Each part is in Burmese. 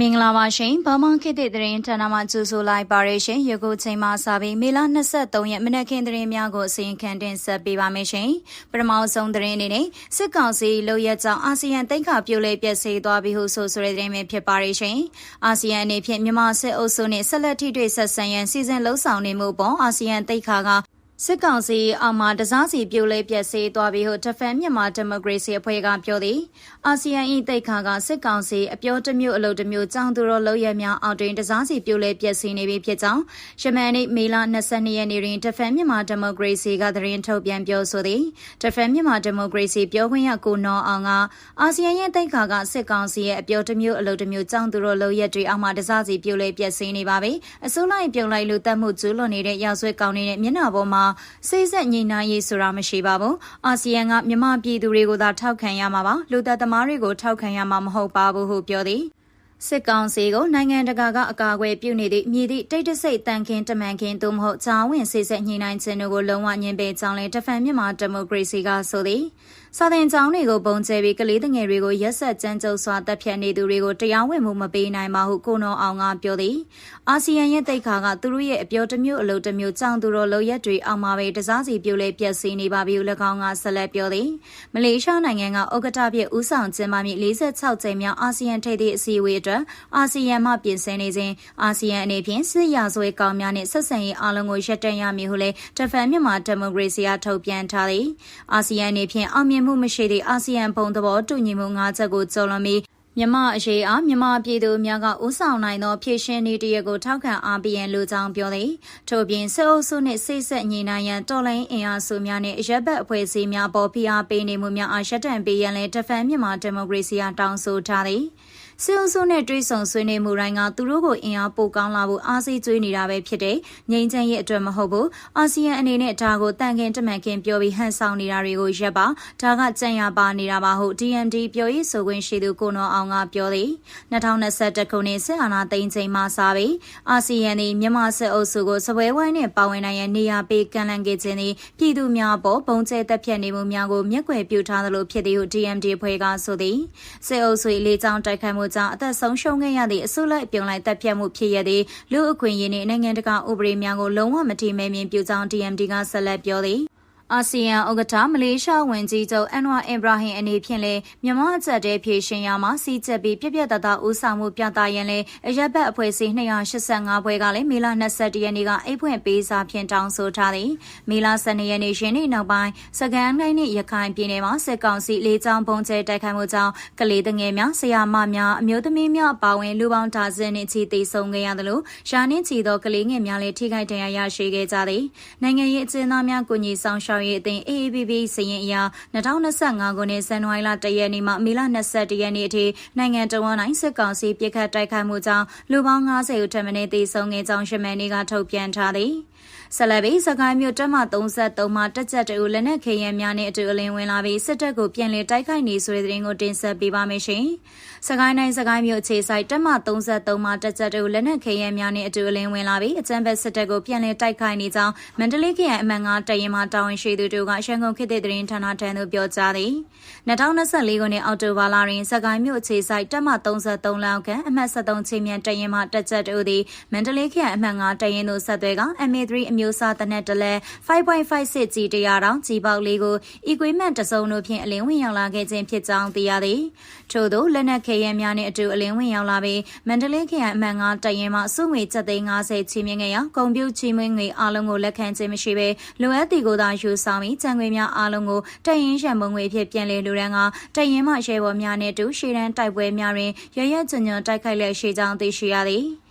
မင်္ဂလာပါရှင်။ဘာမှခေတ်သစ်သတင်းဌာနမှကြိုဆိုလိုက်ပါရရှင်။ယခုချိန်မှစပြီးမေလ23ရက်မနက်ခင်းသတင်းများကိုအစီရင်ခံတင်ဆက်ပေးပါမယ်ရှင်။ပထမဆုံးသတင်းအနေနဲ့စစ်ကောင်စီလုံရက်ကြောင့်အာဆီယံတိတ်ခါပြိုလဲပြက်စီးသွားပြီဟုဆိုဆိုတဲ့သတင်းပဲဖြစ်ပါရရှင်။အာဆီယံအနေဖြင့်မြန်မာစစ်အုပ်စုနဲ့ဆက်လက်ထိတွေ့ဆက်ဆံရန်စီစဉ်လှုံ့ဆော်နေမှုပေါ်အာဆီယံတိတ်ခါက စစ်ကောင်စီအောက်မှာတစားစီပြိုလဲပြက်စီးသွားပြီးဟုတဖန်မြန်မာဒီမိုကရေစီအဖွဲ့ကပြောသည်အာဆီယံ၏တိတ်ခါကစစ်ကောင်စီအပြောတစ်မျိုးအလုပ်တစ်မျိုးကြောင်းသူတို့လောက်ရများအောက်တွင်တစားစီပြိုလဲပြက်စီးနေပြီဖြစ်ကြောင်းယမန်နေ့မေလ22ရက်နေ့တွင်တဖန်မြန်မာဒီမိုကရေစီကသတင်းထုတ်ပြန်ပြောဆိုသည်တဖန်မြန်မာဒီမိုကရေစီပြောခွင့်ရကိုနော်အောင်ကအာဆီယံရဲ့တိတ်ခါကစစ်ကောင်စီရဲ့အပြောတစ်မျိုးအလုပ်တစ်မျိုးကြောင်းသူတို့လောက်ရတွေအောက်မှာတစားစီပြိုလဲပြက်စီးနေပါပြီအစိုးရပြုံလိုက်လို့တတ်မှုကျူးလွန်နေတဲ့ရောက်ဆွဲကောင်းနေတဲ့မျက်နှာပေါ်မှာစိတ်ဆက်ညှိနှိုင်းရေးဆိုတာမရှိပါဘူး။အာဆီယံကမြမပြည်သူတွေကိုသာထောက်ခံရမှာပါ။လူသက်သမားတွေကိုထောက်ခံရမှာမဟုတ်ပါဘူးဟုပြောသည်။စစ်ကောင်စီကိုနိုင်ငံတကာကအကာအကွယ်ပြုနေသည့်မြည်သည့်တိတ်တဆိတ်တန်ခင်းတမန်ခင်းသို့မဟုတ်ဂျာဝင်စစ်ဆက်ညှိနှိုင်းခြင်းတို့ကိုလုံးဝညှင်းပယ်ကြောင်းလဲတဖန်မြန်မာဒီမိုကရေစီကဆိုသည်။ စာသင်ကျောင်းတွေကိုပုံကျဲပြီးကလေးငယ်တွေကိုရက်ဆက်ကြမ်းကြုတ်စွာတပ်ဖြတ်နေသူတွေကိုတရားဝင်မှုမပေးနိုင်ပါဟုကိုနောအောင်ကပြောသည်အာဆီယံရဲ့တိတ်ခါကသူတို့ရဲ့အပြောတစ်မျိုးအလုပ်တစ်မျိုးကြောင့်သူတို့လုံရက်တွေအောင်မှာပဲတစားစီပြိုလဲပြက်စီးနေပါပြီဟု၎င်းကဆက်လက်ပြောသည်မလေးရှားနိုင်ငံကဥက္ကဋ္ဌဖြစ်ဦးဆောင်ကျင်းပမည့်46ကြိမ်မြောက်အာဆီယံထိပ်သီးအစည်းအဝေးအတွက်အာဆီယံမှပြင်ဆင်နေစဉ်အာဆီယံအနေဖြင့်စစ်ရာဇဝဲကောင်းများနှင့်ဆက်ဆံရေးအလုံးကိုရပ်တန့်ရမည်ဟုလည်းတဖန်မြန်မာဒီမိုကရေစီကထုတ်ပြန်ထားသည်အာဆီယံအနေဖြင့်အောင်မြင်င်မှုမရှိသည့်အာဆီယံဘုံသဘောတူညီမှု၅ချက်ကိုကျော်လွန်ပြီးမြမအရေးအားမြမပြည်သူများကဥဆောင်နိုင်သောဖြည့်ရှင်နေတရကိုထောက်ခံအားပေးရန်လိုကြောင်းပြောသည်ထို့ပြင်စစ်အုပ်စုနှင့်စိတ်ဆက်ညီနိုင်ရန်တော်လိုင်းအင်အားစုများနှင့်ရပ်ဘက်အဖွဲ့အစည်းများပေါ်ဖိအားပေးနေမှုများအားရှက်တံပေးရန်လည်းတဖန်မြမဒီမိုကရေစီအားတောင်းဆိုထားသည် စစ်အုပ်စုနဲ့တွဲဆုံဆွေးနွေးမှုတိုင်းကသူတို့ကိုအင်အားပိုကောင်းလာဖို့အားစိတ်ကျွေးနေတာပဲဖြစ်တဲ့ငြိမ်းချမ်းရေးအတွက်မဟုတ်ဘူးအာဆီယံအနေနဲ့ဒါကိုတန်ခင်တမန်ခင်ပြောပြီးဟန်ဆောင်နေတာတွေကိုရပ်ပါဒါကကြံ့ရပါနေတာပါဟု DMD ပြောရေးဆိုခွင့်ရှိသူကိုနော်အောင်ကပြောသည်2021ခုနှစ်စစ်အာဏာသိမ်းချိန်မှစပြီးအာဆီယံသည်မြန်မာစစ်အုပ်စုကိုစပွဲဝိုင်းနဲ့ပါဝင်နိုင်ရန်နေရာပေးကန့်လန့်ခဲ့ခြင်းသည်ပြည်သူများပေါ်ပုံကျဲတက်ဖြတ်နေမှုများကိုမျက်ကွယ်ပြုထားသလိုဖြစ်သည်ဟု DMD ဖွဲ့ကဆိုသည်စစ်အုပ်စု၏လေကြောင်းတိုက်ခိုက်မှုကြောင့်အသက်ဆုံးရှုံးခဲ့ရသည့်အစုလိုက်ပြုံလိုက်တပ်ဖြတ်မှုဖြစ်ရသည့်လူအခွင့်အရေးနှင့်နိုင်ငံတကာဥပဒေများကိုလုံးဝမတိမဲမြင်ပြုကြောင်း DMD ကဆက်လက်ပြောသည် အာဆီယံဥက္ကဋ္ဌမလေးရှားဝန်ကြီးချုပ်အန်ဝါအင်ဘရာဟင်အနေဖြင့်လည်းမြန်မာအချက်တဲဖြည့်ရှင်ရမှာစီးချက်ပြီးပြပြတတဦးဆောင်မှုပြသရန်လည်းအရက်ဘတ်အဖွဲ့အစည်း285ဘွဲကလည်းမေလ22ရက်နေ့ကအိတ်ဖွင့်ပေးစာဖြင့်တောင်းဆိုထားသည်မေလ12ရက်နေ့ရှင်နေ့နောက်ပိုင်းစကန်တိုင်းနှင့်ရခိုင်ပြည်နယ်မှာစစ်ကောင်စီလေးချောင်းပုံကျဲတိုက်ခိုက်မှုကြောင့်ကလေးငယ်များဆရာမများအမျိုးသမီးများပါဝင်လူပေါင်းဒါဇင်နှင့်ချီတေဆုံးခဲ့ရသလိုရှာနှင့်ချီသောကလေးငယ်များလည်းထိခိုက်ဒဏ်ရာရရှိခဲ့ကြသည်နိုင်ငံရေးအကျဉ်းသားများကိုညီဆောင်ရှောက်ရေးအသင်း AABB စည်ရင်အရ2025ခုနှစ်ဇန်နဝါရီလ1ရက်နေ့မှမေလ22ရက်နေ့အထိနိုင်ငံတော်ဝန်တိုင်းစစ်ကောင်စီပြစ်ခတ်တိုက်ခိုက်မှုကြောင့်လူပေါင်း90ဦးထပ်မံသေဆုံးခဲ့ကြောင်းရှမန်နေ့ကထုတ်ပြန်ထားသည်။ ဆက်လက်ပြီးစကိုင်းမြို့တပ်မ33မှာတက်ကြက်တူလက်နက်ခဲယမ်းများနဲ့အတူအလင်းဝင်လာပြီးစစ်တပ်ကိုပြန်လည်တိုက်ခိုက်နေဆိုတဲ့သတင်းကိုတင်ဆက်ပေးပါမယ်ရှင်။စကိုင်းတိုင်းစကိုင်းမြို့အခြေစိုက်တပ်မ33မှာတက်ကြက်တူလက်နက်ခဲယမ်းများနဲ့အတူအလင်းဝင်လာပြီးအကြမ်းဖက်စစ်တပ်ကိုပြန်လည်တိုက်ခိုက်နေကြောင်းမန္တလေးခရိုင်အမှန်ကတရင်မှာတာဝန်ရှိသူတို့ကရှန်ကုန်ခေတ်တဲ့သတင်းဌာနထံသို့ပြောကြားသည်။2024ခုနှစ်အောက်တိုဘာလတွင်စကိုင်းမြို့အခြေစိုက်တပ်မ33လောက်ခန့်အမှတ်73ချင်းမြန်တရင်မှာတက်ကြက်တူသည်မန္တလေးခရိုင်အမှန်ကတရင်သို့ဆက်သွဲက MA3 အမျိုးအစားတနက်တလဲ5.56ကြီးတရားတောင်ကြီးပေါက်လေးကို equipment တစုံတို့ဖြင့်အလင်းဝင်ရောက်လာခဲ့ခြင်းဖြစ်ကြောင်းသိရသည်ထို့သောလက်နက်ခဲယမ်းများနှင့်အတူအလင်းဝင်ရောက်လာပြီးမန္တလေးခရိုင်အမှန်9တရင်မှစုငွေ7သိန်း50ချီးမြှင့်ခဲ့ရာဂုံပြူချီးမွင့်ငွေအလုံးကိုလက်ခံခြင်းမရှိဘဲလိုအပ်သည်ကိုသာယူဆောင်ပြီးကြံငွေများအလုံးကိုတရင်ရံမုံငွေဖြင့်ပြန်လည်လူရန်ကတရင်မှရဲဘော်များနှင့်အတူရှေ့တန်းတိုက်ပွဲများတွင်ရရကြွညွန်တိုက်ခိုက်လျက်ရှိကြောင်းသိရှိရသည်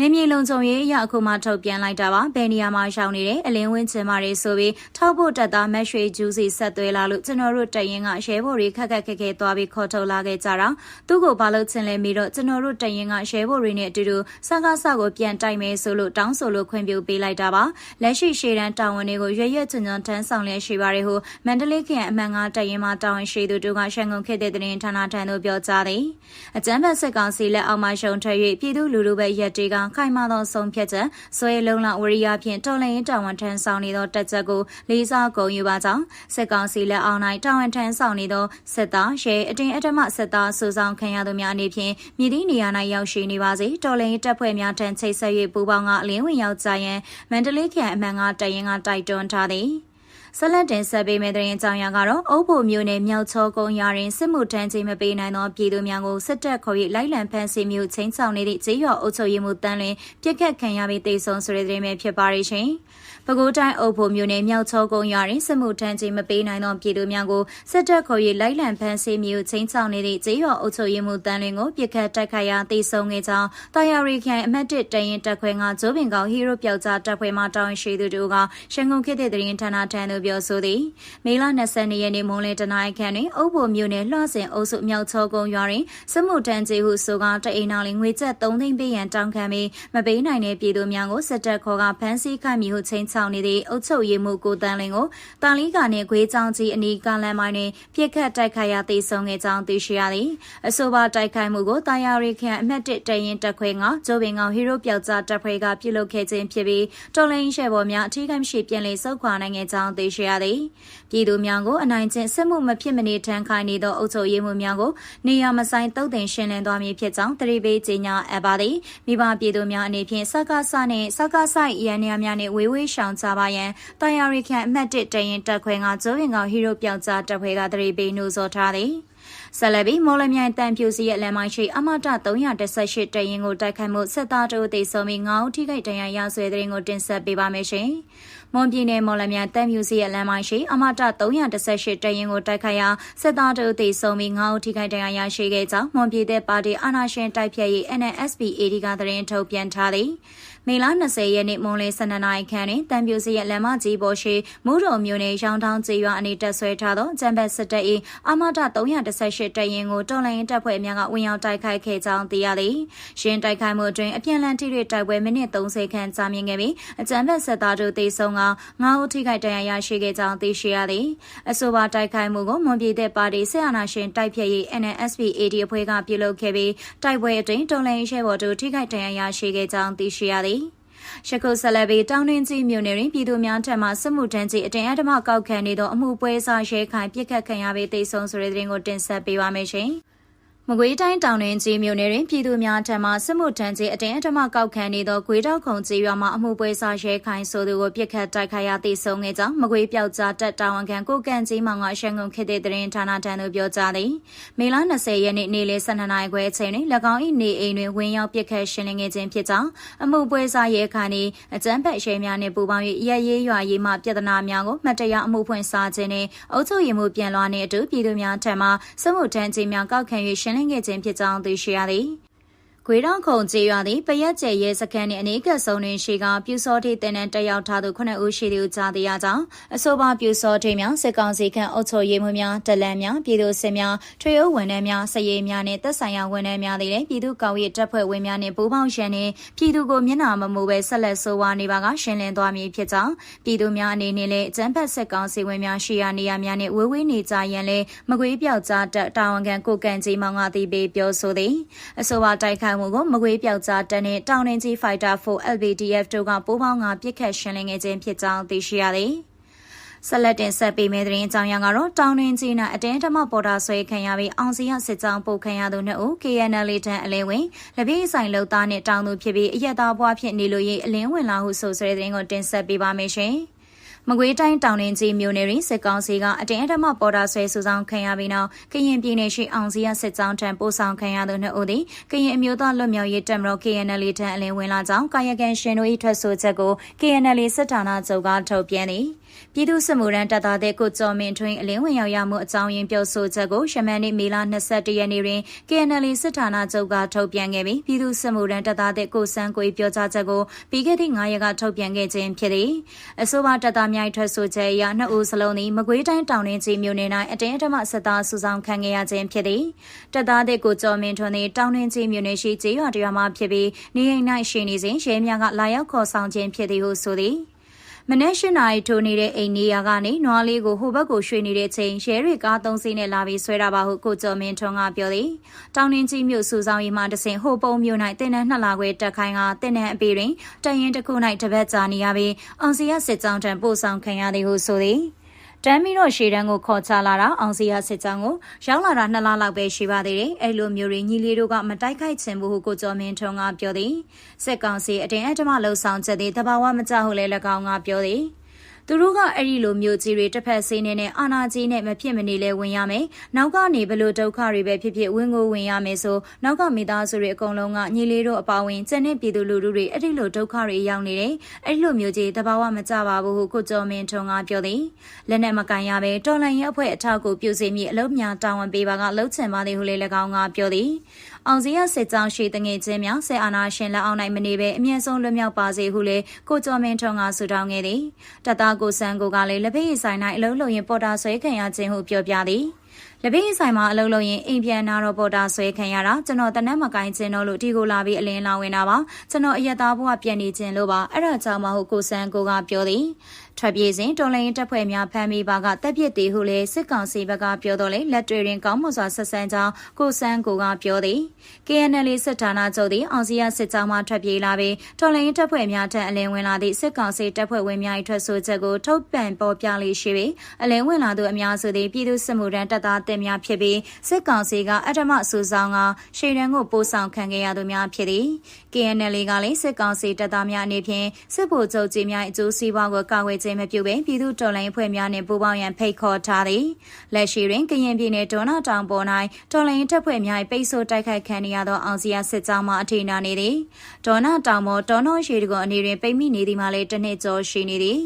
နေမြေလုံခြုံရေးအရအခုမှထုတ်ပြန်လိုက်တာပါဘယ်နေရာမှာရှောင်နေတယ်အလင်းဝင်းချင်မာတွေဆိုပြီးထောက်ဖို့တက်သားမက်ရွှေဂျူးစီဆက်သွဲလာလို့ကျွန်တော်တို့တရင်ကရဲဘော်တွေခက်ခက်ခဲခဲသွားပြီးခေါ်ထုတ်လာခဲ့ကြတာသူ့ကိုဘာလို့ချင်လဲပြီးတော့ကျွန်တော်တို့တရင်ကရဲဘော်တွေနဲ့အတူတူစကားစကိုပြန်တိုက်မယ်ဆိုလို့တောင်းဆိုလို့ခွင့်ပြုပေးလိုက်တာပါလက်ရှိရှေ့တန်းတာဝန်တွေကိုရွရွချွန်ချွန်ထမ်းဆောင်လျက်ရှိပါတယ်ဟုမန္တလေးခရိုင်အမှန်ကတရင်မှာတာဝန်ရှိသူတို့ကရှန်ကုန်ခေတ်တဲ့တင်ဌာနထံသို့ပြောကြားသည်အကြမ်းဖက်စစ်ကောင်စီလက်အောက်မှာရှုံထွက်၍ပြည်သူလူထုပဲရက်တေကခိုင်မာသောဆုံးဖြတ်ချက်ဆွေလုံးလဝရိယဖြင့်တော်လှန်ရေးတာဝန်ထမ်းဆောင်နေသောတက်ချက်ကိုလေးစားဂုဏ်ယူပါကြောင်းစစ်ကောင်စီလက်အောက်၌တာဝန်ထမ်းဆောင်နေသောစစ်သားရဲအတင်းအဓမ္မစစ်သားစုဆောင်ခံရသူများအနေဖြင့်မြည်သည့်နေရာ၌ရောက်ရှိနေပါစေတော်လှန်ရေးတပ်ဖွဲ့များထံချိတ်ဆက်၍ပူးပေါင်းကအလင်းဝင်ရောက်ကြရန်မန္တလေးခရိုင်အမှန်ကတရင်ကတိုက်တွန်းထားသည် ဆက်လက်တင်ဆက်ပေးမယ့်တဲ့ရင်ကြောင်းရကတော့အုပ်ဖို့မျိုးနဲ့မြောက်ချောကုန်းရာရင်စစ်မှုထမ်းခြင်းမပေးနိုင်သောပြည်သူများကိုစစ်တပ်ခေါ်၍လိုက်လံဖမ်းဆီးမျိုးချင်းချောင်းနေသည့်ကျေးရွာအုပ်ချုပ်ရေးမှူးတန်းလွင်ပြစ်ခတ်ခံရပြီးတေဆုံးဆိုတဲ့တဲ့ပဲဖြစ်ပါရရှင်။ ပဲခူးတိုင်းအုပ်ဖို့မျိုးနဲ့မြောက်ချောကုန်းရွာတွင်စစ်မှုထမ်းခြင်းမပေးနိုင်သောပြည်သူများကိုစစ်တပ်ခေါ်၍လိုက်လံဖမ်းဆီးမျိုးချင်းချောင်းနေသည့်ကျေးရွာအုပ်ချုပ်ရေးမှူးတန်းလွင်ကိုပြစ်ခတ်တိုက်ခိုက်ရာတေဆုံးခဲ့ကြောင်းတာယာရီခိုင်အမတ်တစ်တရင်တက်ခွဲကဂျိုးပင်ကောင်ဟီးရိုးပျောက်ကြားတပ်ဖွဲ့မှတာဝန်ရှိသူတို့ကရှန်ကုန်ခေတ်တဲ့တရင်ဌာနထံသို့ပြောဆိုသည်မေလ22ရက်နေ့မွန်းလယ်တနာရီခန့်တွင်အုပ်ဖို့မျိုးနဲ့လှဆင်အုပ်စုမြောက်ချောကုန်းရွာတွင်စစ်မှုထမ်းခြင်းဟုဆိုကတအိမ်နောက်လင်ငွေကျပ်3သိန်းပေးရန်တောင်းခံပြီးမပေးနိုင်တဲ့ပြည်သူများကိုစစ်တပ်ခေါ်ကဖမ်းဆီးခိုင်းမိဟုချင်းချောင်းနေသည့်အုပ်ချုပ်ရေးမှူးကိုတန်းလင်းကိုတာလီကာနှင့်ခွေးချောင်းကြီးအနီးကလမ်းမိုင်းတွင်ပြစ်ခတ်တိုက်ခိုက်ရာသိဆုံးခဲ့ကြောင်းသိရှိရသည်အဆိုပါတိုက်ခိုက်မှုကိုတာယာရီခန်အမှတ်1တရင်တက်ခွဲကဂျိုဘင်ကောင်ဟီရိုပျောက်ကြားတပ်ဖွဲ့ကပြုလုပ်ခဲ့ခြင်းဖြစ်ပြီးတော်လိုင်းရှယ်ပေါ်များအထူးကမရှိပြန်လည်ဆုတ်ခွာနိုင်ခဲ့ကြောင်းသိရှိရသည် ပြည်သူများကိုအနိုင်ကျင့်စစ်မှုမဖြစ်မနေထမ်းခိုင်းနေသောအုပ်ချုပ်ရေးမှူးများကိုနေရာမဆိုင်တုတ်တင်ရှင်းလင်းသွားမည်ဖြစ်ကြောင်းတရီပေးကြေညာအပ်ပါသည်မိဘပြည်သူများအနေဖြင့်စကားဆနှင့်စကားဆိုင်ရန်များနှင့်ဝေးဝေးရှောင်ကြပါရန်တာယာရီခန်အမှတ်1တရင်တက်ခွဲကကျိုးရင်ကောင်ဟီရိုပြောက်ကြားတပ်ဖွဲ့ကတရီပေးနှိုးဆော်ထားသည်ဆက်လက်ပြီးမော်လမြိုင်တန်ဖြူစီရဲ့လမ်းမရှိအမတ318တရင်ကိုတိုက်ခိုက်မှုစစ်သားတို့သေဆုံးပြီး9ဦးထိခိုက်ဒဏ်ရာရဆွဲတဲ့ရင်ကိုတင်ဆက်ပေးပါမယ်ရှင်။ မွန်ပြည်နယ်မော်လမြိုင်တန်ဖြူစီရဲ့လမ်းမရှိအမတ318တရင်ကိုတိုက်ခိုက်ရာစစ်သားတို့သေဆုံးပြီး9ဦးထိခိုက်ဒဏ်ရာရရှိခဲ့ကြောင်းမွန်ပြည်သက်ပါတီအာဏာရှင်တိုက်ဖြတ်ရေး NNSP AD ကသတင်းထုတ်ပြန်ထားသည်။ မေလ20ရက်နေ့မွန်လယ်12နာရီခန့်တွင်တံပြူစီရဲ့လမ်းမကြီးပေါ်ရှိမူးတော်မျိုးနယ်ရောင်တောင်းကျေးရွာအနီးတက်ဆွဲထားသောဂျမ်ဘတ်စစ်တပ်၏အမတ318တပ်ရင်းကိုတော်လိုင်းတပ်ဖွဲ့များကဝင်ရောက်တိုက်ခိုက်ခဲ့ကြောင်းသိရသည်။ရှင်းတိုက်ခိုက်မှုအတွင်းအပြန်အလှန်ထိတွေ့တိုက်ပွဲမိနစ်30ခန့်ကြာမြင့်ခဲ့ပြီးအကြမ်းဖက်စစ်သားတို့သေဆုံးက9ဦးထိခိုက်ဒဏ်ရာရရှိခဲ့ကြောင်းသိရှိရသည်။အဆိုပါတိုက်ခိုက်မှုကိုမွန်ပြည်သက်ပါတီဆက်အာဏာရှင်တိုက်ဖြတ်ရေး NNSP AD အဖွဲ့ကပြုလုပ်ခဲ့ပြီးတိုက်ပွဲအတွင်းတော်လိုင်းရဲဘော်တို့ထိခိုက်ဒဏ်ရာရရှိခဲ့ကြောင်းသိရှိရသည်။ ရှကုဆက်လက်ပြီးတောင်းတွင်းကြီးမြို့နယ်တွင်ပြည်သူများထံမှစစ်မှုထမ်းကြီးအတင်အဓမ္မကောက်ခံနေသောအမှုပွဲစားရဲခိုင်ပြစ်ခတ်ခံရပြီးတိတ်ဆုံးဆိုတဲ့တဲ့ရင်ကိုတင်ဆက်ပေးပါမယ်ရှင်။ မကွေးတိုင်းတောင်တွင်ကြီးမြို့နယ်တွင်ပြည်သူများထံမှစစ်မှုထမ်းကြီးအတင်းအဓမ္မကောက်ခံနေသောဂွေတောက်ခုံကြီးရွာမှအမှုပွဲစားရဲခိုင်ဆိုသူကိုပြစ်ခတ်တိုက်ခိုက်ရာသိဆုံးခဲ့ကြောင်းမကွေးပြောက်ကြားတက်တာဝန်ခံကိုကန်ကြီးမောင်ကရှန်ကုန်ခေတ်တဲ့တရင်ဌာနထံသို့ပြောကြားသည်မေလ20ရက်နေ့နေ့လယ်12နာရီခွဲအချိန်တွင်၎င်း၏နေအိမ်တွင်ဝင်ရောက်ပြစ်ခတ်ရှင်းလင်းခဲ့ခြင်းဖြစ်ကြောင်းအမှုပွဲစားရဲခိုင်၏အကြမ်းဖက်ရဲများနှင့်ပူးပေါင်း၍ရရေးရွာရေးမှပြဿနာများကိုမှတ်တရအမှုဖွင့်စားခြင်းနှင့်အုပ်ချုပ်ရေးမှုပြန်လွှားနှင့်အတူပြည်သူများထံမှစစ်မှုထမ်းကြီးများကောက်ခံ၍ရှင်းလင်းခဲ့ခြင်းဖြစ်ကြောင်းသိရှိရသည် ခွေတောင်ခုံကျေးရွာသည်ပရက်ကျဲရဲစခန်းနှင့်အနီးကပ်ဆုံးတွင်ရှိကပြူစောတိတင်နန်းတက်ရောက်ထားသူခုနှစ်ဦးရှိသည်ဟုကြားသိရကြောင်းအဆိုပါပြူစောတိများစစ်ကောင်စီခန့်အုပ်ချုပ်ရေးမှူးများတလန်များပြည်သူစစ်များထွေအုပ်ဝန်ထမ်းများစည်ရေးများနှင့်သက်ဆိုင်ရာဝန်ထမ်းများသည်လည်းပြည်သူ့ကောင်ရေးတပ်ဖွဲ့ဝင်များနှင့်ပူးပေါင်းရန်နှင့်ပြည်သူကိုမျက်နှာမမူပဲဆက်လက်ဆိုးဝါးနေပါကရှင်းလင်းသွားမည်ဖြစ်ကြောင်းပြည်သူများအနေနဲ့လည်းအကြမ်းဖက်စစ်ကောင်စီဝင်များရှိရာနေရာများနှင့်ဝေးဝေးနေကြရန်လည်းမကွေးပြောက်ကြားတပ်တာဝန်ခံကိုကန်ကြီးမောင်ကတည်ပြီးပြောဆိုသည်အဆိုပါတိုက်ခိုက်မှုကိုမကွေးပြောက်ကြားတပ်နဲ့တောင်ရင်ကြီး Fighter 4 LBDF တို့ကပိုးပေါင်းကပြစ်ခတ်ရှင်းလင်းခဲ့ခြင်းဖြစ်ကြောင်းသိရှိရသည်ဆက်လက်တင်ဆက်ပေးမယ့်သတင်းအကြောင်းအရာကတော့တောင်တွင်ကြီးနာအတင်းဓမ္မပေါ်တာဆွဲခံရပြီးအောင်စီရစစ်ကြောင်းပုတ်ခံရသူနှစ်ဦး KNL တန်းအလင်းဝင်လက်ပြဆိုင်လုံသားနဲ့တောင်သူဖြစ်ပြီးအရက်သားဘွားဖြစ်နေလို့ရေးအလင်းဝင်လာဟုဆိုဆွဲတဲ့သတင်းကိုတင်ဆက်ပေးပါမယ်ရှင်။ မကွေးတိုင်းတောင်ရင်ကြီးမြို့နယ်တွင်စစ်ကောင်စီကအတင်းအဓမ္မပေါ်တာဆွဲစုဆောင်ခံရပြီးနောက်ကရင်ပြည်နယ်ရှိအောင်စီရစစ်ကြောင်းထံပို့ဆောင်ခံရသူနှစ်ဦးသည်ကရင်အမျိုးသားလွတ်မြောက်ရေးတပ်မတော် KNL ထံအလင်းဝင်လာကြောင်းကာယကံရှင်တို့၏ထွက်ဆိုချက်ကို KNL စစ်ဌာနချုပ်ကထုတ်ပြန်သည်ပြည်သူ့စစ်မှုထမ်းတပ်သားတဲ့ကိုကျော်မင်းထွင်းအလင်းဝင်ရောက်ရမှုအကြောင်းရင်းပြောဆိုချက်ကိုရှမန်နေ့မေလ22ရက်နေ့တွင် KNL စစ်ဌာနချုပ်ကထုတ်ပြန်ခဲ့ပြီးပြည်သူ့စစ်မှုထမ်းတပ်သားတဲ့ကိုစန်းကိုပြောကြားချက်ကိုပြီးခဲ့သည့်9ရက်ကထုတ်ပြန်ခဲ့ခြင်းဖြစ်သည်အဆိုပါတပ်သားများထွက်ဆိုချက်အရနှစ်ဦးစလုံးသည်မကွေးတိုင်းတောင်တွင်းကြီးမြို့နယ်၌အတင်းအဓမ္မစစ်သားစုဆောင်ခံခဲ့ရခြင်းဖြစ်သည်တပ်သားတဲ့ကိုကျော်မင်းထွန်းသည်တောင်တွင်းကြီးမြို့နယ်ရှိကျေးရွာတရွာမှဖြစ်ပြီးနေအိမ်၌ရှိနေစဉ်ရဲများကလာရောက်ခေါ်ဆောင်ခြင်းဖြစ်သည်ဟုဆိုသည် မမနေ့၈နာရီထိုးနေတဲ့အိမ်နေရာကနေနွားလေးကိုဟိုဘက်ကိုရွှေ့နေတဲ့ချိန်ရဲတွေကားသုံးစီးနဲ့လာပြီးဆွဲတာပါဟုကိုကျော်မင်းထွန်းကပြောသည်တောင်တွင်းကြီးမြို့စုဆောင်ရီမှတဆင်ဟိုပုံမြို့၌တင်နန်းနှစ်လာခွဲတက်ခိုင်းကတင်နန်းအပေတွင်တရင်တစ်ခု၌တပတ်ကြာနေရပြီးအောင်စီရစစ်ကြောင်းထံပို့ဆောင်ခံရသည်ဟုဆိုသည် တမ်းပြီးတော့ရှေတန်းကိုခေါ်ချလာတာအောင်စီရစစ်ကြောင်းကိုရောက်လာတာနှစ်လလောက်ပဲရှိပါသေးတယ်အဲ့လိုမျိုးတွေညီလေးတို့ကမတိုက်ခိုက်ချင်ဘူးဟုကိုကျော်မင်းထွန်းကပြောသည်စစ်ကောင်စီအတင်းအဓမ္မလှုပ်ဆောင်ချက်သည်တဘာဝမကြဟုလည်း၎င်းကပြောသည် သူတို့ကအဲ့ဒီလိုမျိုးကြီးတွေတစ်ဖက်ဆေးနေနဲ့အာနာကြီးနဲ့မဖြစ်မနေလဲဝင်ရမယ်။နောက်ကနေဘလို့ဒုက္ခတွေပဲဖြစ်ဖြစ်ဝင်ကိုဝင်ရမယ်ဆိုနောက်ကမိသားစုတွေအကုန်လုံးကညီလေးတို့အပါဝင်ကျန်တဲ့ပြည်သူလူထုတွေအဲ့ဒီလိုဒုက္ခတွေရောက်နေတယ်။အဲ့ဒီလိုမျိုးကြီးတဘာဝမကြပါဘူးဟုကိုကျော်မင်းထွန်းကပြောသည်။လက်နဲ့မကန်ရပဲတော်လန်ရဲ့အဖွဲ့အထောက်ကိုပြုစီမိအလုံးများတာဝန်ပေးပါကလှုပ်ချင်ပါသည်ဟုလည်း၎င်းကပြောသည်။ အောင်စီရစစ်ကြောင်းရှိတငယ်ချင်းများဆဲအာနာရှင်လက်အောက်၌မနေပဲအမြင့်ဆုံးလွတ်မြောက်ပါစေဟုလည်းကိုကျော်မင်းထွန်းကဆုတောင်းခဲ့သည်။တသားကိုစံကိုကလည်းလက်ဖေးဆိုင်၌အလုံးလုံးရင်ပေါ်တာဆွဲခံရခြင်းဟုပြောပြသည်။လက်ဖေးဆိုင်မှာအလုံးလုံးရင်အိမ်ပြန်နာတော့ပေါ်တာဆွဲခံရတာကျွန်တော်တနက်မကိုင်းခြင်းတော့လို့ဒီကိုလာပြီးအလင်းလာဝင်တာပါကျွန်တော်အရက်သားဘဝပြန်နေခြင်းလို့ပါအဲ့ဒါကြောင့်မဟုတ်ကိုစံကိုကပြောသည် ထွက်ပြေးစဉ်တော်လိုင်းတပ်ဖွဲ့များဖမ်းမိပါကတပ်ပစ်တေဟုလည်းစစ်ကောင်စီဘက်ကပြောတော့လေလက်တွေရင်ကောင်းမွန်စွာဆက်ဆန်းကြောင်းကိုစန်းကိုကပြောသည် KNL စစ်ဌာနချုပ်သည်အောင်စီရစစ်ကြောင်းမှထွက်ပြေးလာပြီးတော်လိုင်းတပ်ဖွဲ့များထံအလင်းဝင်လာသည့်စစ်ကောင်စီတပ်ဖွဲ့ဝင်များ၏ထွက်ဆိုချက်ကိုထုတ်ပြန်ပေါ်ပြလေးရှိပြီးအလင်းဝင်လာသူအများစုသည်ပြည်သူစစ်မှုထမ်းတပ်သားတင်များဖြစ်ပြီးစစ်ကောင်စီကအထမဆူဆောင်ကရှေ့တန်းကိုပို့ဆောင်ခံခဲ့ရသူများဖြစ်သည် KNL ကလည်းစစ်ကောင်စီတပ်သားများအနေဖြင့်စစ်ဗိုလ်ချုပ်ကြီးများအကျိုးစီးပွားကိုကာကွယ်ခြင်းမပြုဘဲပြည်သူတော်လှန်ရေးအဖွဲ့များနှင့်ပူးပေါင်းရန်ဖိတ်ခေါ်ထားသည်လက်ရှိတွင်ကရင်ပြည်နယ်ဒေါနာတောင်ပေါ်၌တော်လှန်ရေးတပ်ဖွဲ့များပိတ်ဆို့တိုက်ခိုက်ခံရသောအောင်စီယာစစ်ကြောင်းမှအထိနာနေသည်ဒေါနာတောင်ပေါ်တော်နောရှိတကွန်အနေတွင်ပိတ်မိနေသည်မှလည်းတစ်နှစ်ကျော်ရှိနေသည်